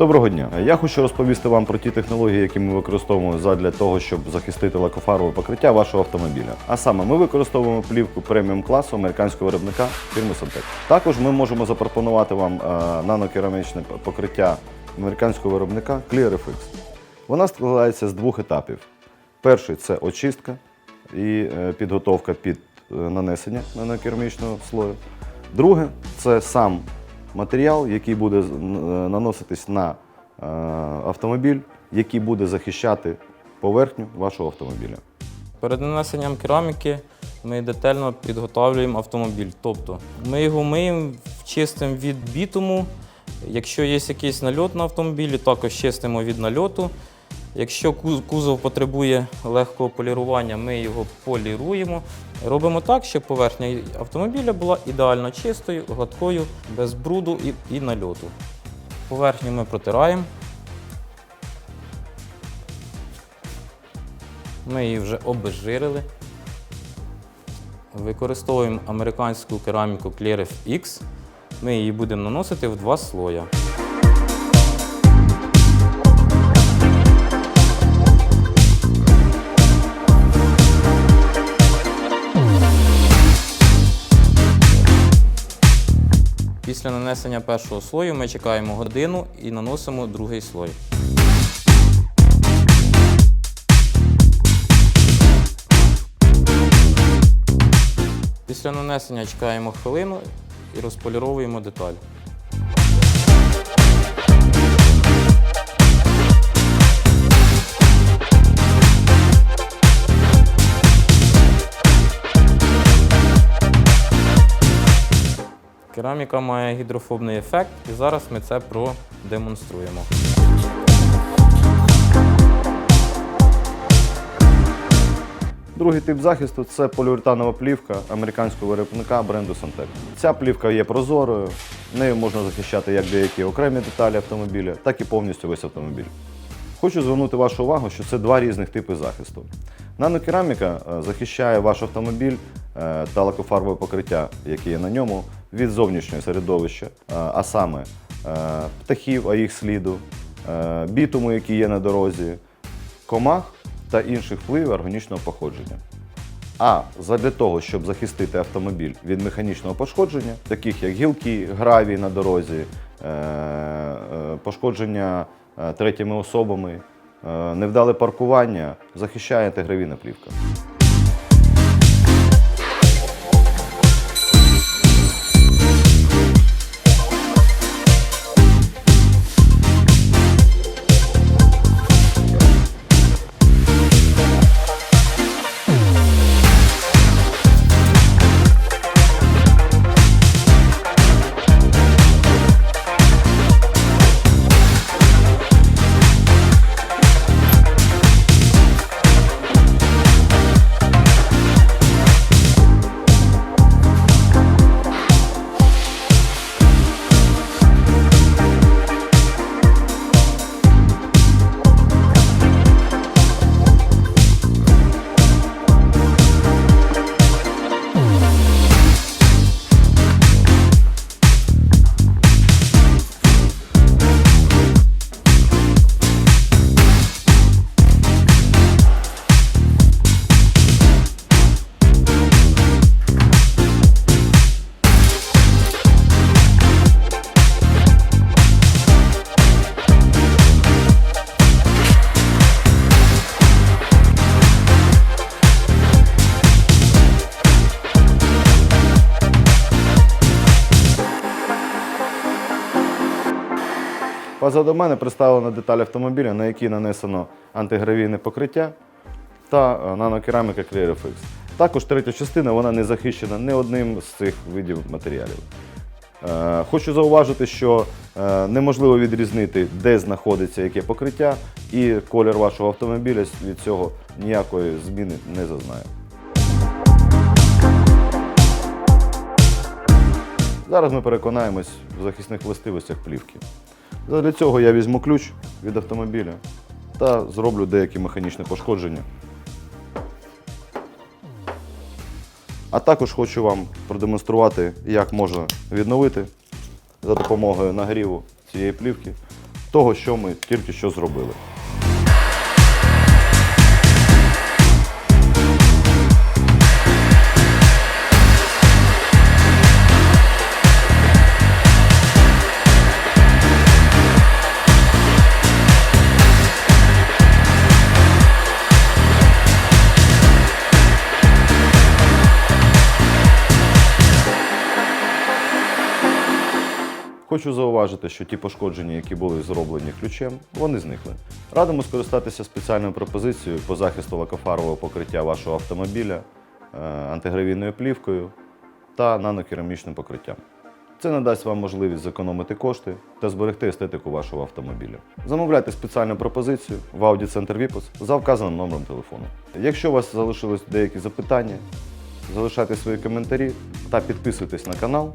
Доброго дня. Я хочу розповісти вам про ті технології, які ми використовуємо задля того, щоб захистити лакофарове покриття вашого автомобіля. А саме ми використовуємо плівку преміум класу американського виробника фірми Сантек. Також ми можемо запропонувати вам е, нанокерамічне покриття американського виробника ClearFX. Вона складається з двох етапів. Перший це очистка і е, підготовка під е, нанесення нанокерамічного слою. Друге це сам матеріал, який буде е, наноситись на е, автомобіль, який буде захищати поверхню вашого автомобіля. Перед нанесенням кераміки ми детально підготовлюємо автомобіль. Тобто ми його миємо, чистимо від бітуму. Якщо є якийсь нальот на автомобілі, також чистимо від нальоту. Якщо кузов потребує легкого полірування, ми його поліруємо. Робимо так, щоб поверхня автомобіля була ідеально чистою, гладкою, без бруду і, і нальоту. Поверхню ми протираємо. Ми її вже обезжирили. Використовуємо американську кераміку Clearef X. Ми її будемо наносити в два слоя. Після нанесення першого слою ми чекаємо годину і наносимо другий слой. Після нанесення чекаємо хвилину і розполіровуємо деталь. Кераміка має гідрофобний ефект, і зараз ми це продемонструємо. Другий тип захисту це поліуретанова плівка американського виробника бренду Santec. Ця плівка є прозорою, нею можна захищати як деякі окремі деталі автомобіля, так і повністю весь автомобіль. Хочу звернути вашу увагу, що це два різних типи захисту. Нанокераміка е, захищає ваш автомобіль е, та лакофарбове покриття, яке є на ньому, від зовнішнього середовища, е, а саме е, птахів, а їх сліду, е, бітуму, який є на дорозі, комах та інших впливів органічного походження. А задля того, щоб захистити автомобіль від механічного пошкодження, таких як гілки, гравій на дорозі, пошкодження третіми особами, невдале паркування, захищає антигравійна плівка. Позаду мене представлена деталь автомобіля, на якій нанесено антигравійне покриття та е, нанокераміка ClearFX. Також третя частина вона не захищена ні одним з цих видів матеріалів. Е, Хочу зауважити, що е, неможливо відрізнити, де знаходиться яке покриття, і колір вашого автомобіля від цього ніякої зміни не зазнає. Зараз ми переконаємось в захисних властивостях плівки. Для цього я візьму ключ від автомобіля та зроблю деякі механічні пошкодження. А також хочу вам продемонструвати, як можна відновити за допомогою нагріву цієї плівки того, що ми тільки що зробили. Хочу зауважити, що ті пошкодження, які були зроблені ключем, вони зникли. Радимо скористатися спеціальною пропозицією по захисту лакофарового покриття вашого автомобіля е, антигравійною плівкою та нанокерамічним покриттям. Це надасть вам можливість зекономити кошти та зберегти естетику вашого автомобіля. Замовляйте спеціальну пропозицію в Audi Center Vipos за вказаним номером телефону. Якщо у вас залишились деякі запитання, залишайте свої коментарі та підписуйтесь на канал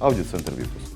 Audi Center Vipos.